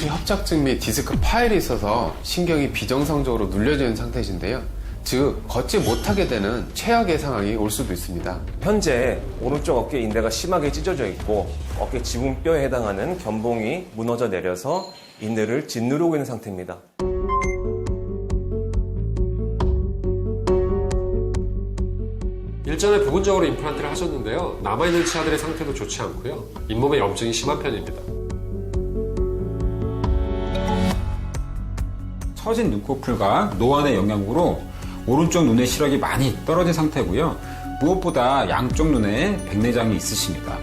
척추 협착증 및 디스크 파열이 있어서 신경이 비정상적으로 눌려져 있는 상태이신데요. 즉 걷지 못하게 되는 최악의 상황이 올 수도 있습니다. 현재 오른쪽 어깨 인대가 심하게 찢어져 있고 어깨 지붕뼈에 해당하는 견봉이 무너져 내려서 인대를 짓누르고 있는 상태입니다. 일전에 부분적으로 임플란트를 하셨는데요. 남아있는 치아들의 상태도 좋지 않고요. 잇몸에 염증이 심한 편입니다. 처진 눈꺼풀과 노안의 영향으로 오른쪽 눈의 시력이 많이 떨어진 상태고요. 무엇보다 양쪽 눈에 백내장이 있으십니다.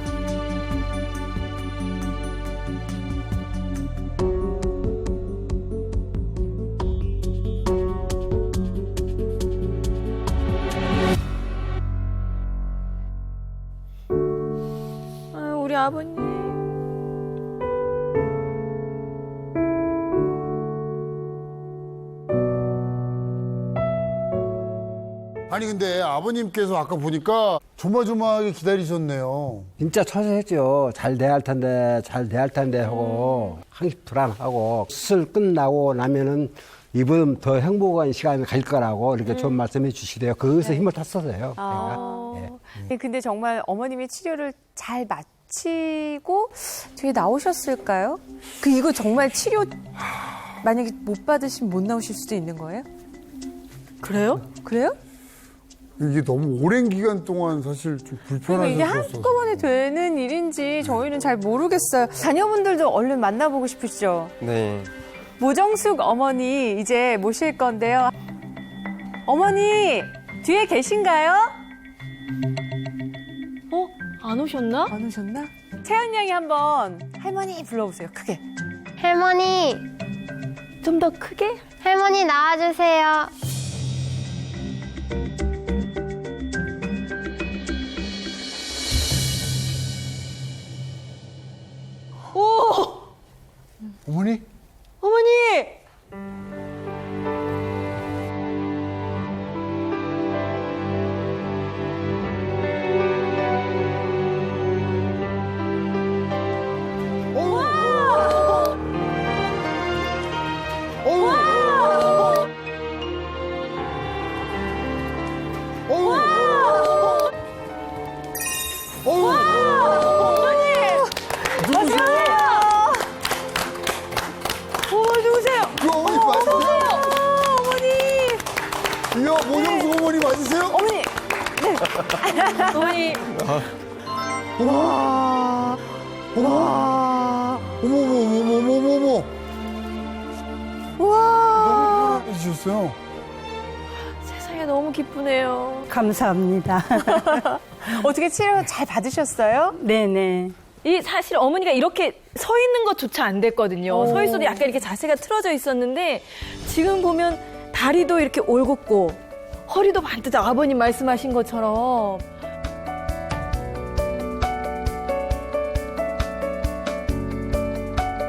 우리 아버님. 아니 근데 아버님께서 아까 보니까 조마조마하게 기다리셨네요. 진짜 처세했죠. 잘 돼야 할 텐데, 잘 돼야 할 텐데 하고, 항상 불안하고, 수술 끝나고 나면은 이번 더 행복한 시간이 갈 거라고 이렇게 좋은 말씀해 주시대요. 거기서 힘을 탔었어요. 제가. 아. 예. 네, 근데 정말 어머님이 치료를 잘 마치고 뒤에 나오셨을까요? 그 이거 정말 치료 만약에 못 받으시면 못 나오실 수도 있는 거예요? 그래요? 그래요? 이게 너무 오랜 기간 동안 사실 좀 그러니까 이게 불편하셨어요. 한꺼번에 되는 일인지 저희는 잘 모르겠어요. 자녀분들도 얼른 만나보고 싶으시죠? 네. 모정숙 어머니 이제 모실 건데요. 어머니 뒤에 계신가요? 어? 안 오셨나? 안 오셨나? 채연 양이 한번 할머니 불러보세요. 크게. 할머니, 좀 더 크게? 할머니 나와주세요. Umëni? 이야 모정숙 어머니 맞으세요? 어머니! 어머니! 와! 와! 어머머머머머머머 와! 해주셨어요. 세상에 너무 기쁘네요. 감사합니다. 어떻게 치료 잘 받으셨어요? 네네. 이 사실 어머니가 이렇게 서 있는 것조차 안 됐거든요. 서 있어도 약간 이렇게 자세가 틀어져 있었는데 지금 보면 다리도 이렇게 올곧고 허리도 반듯 아버님 말씀하신 것처럼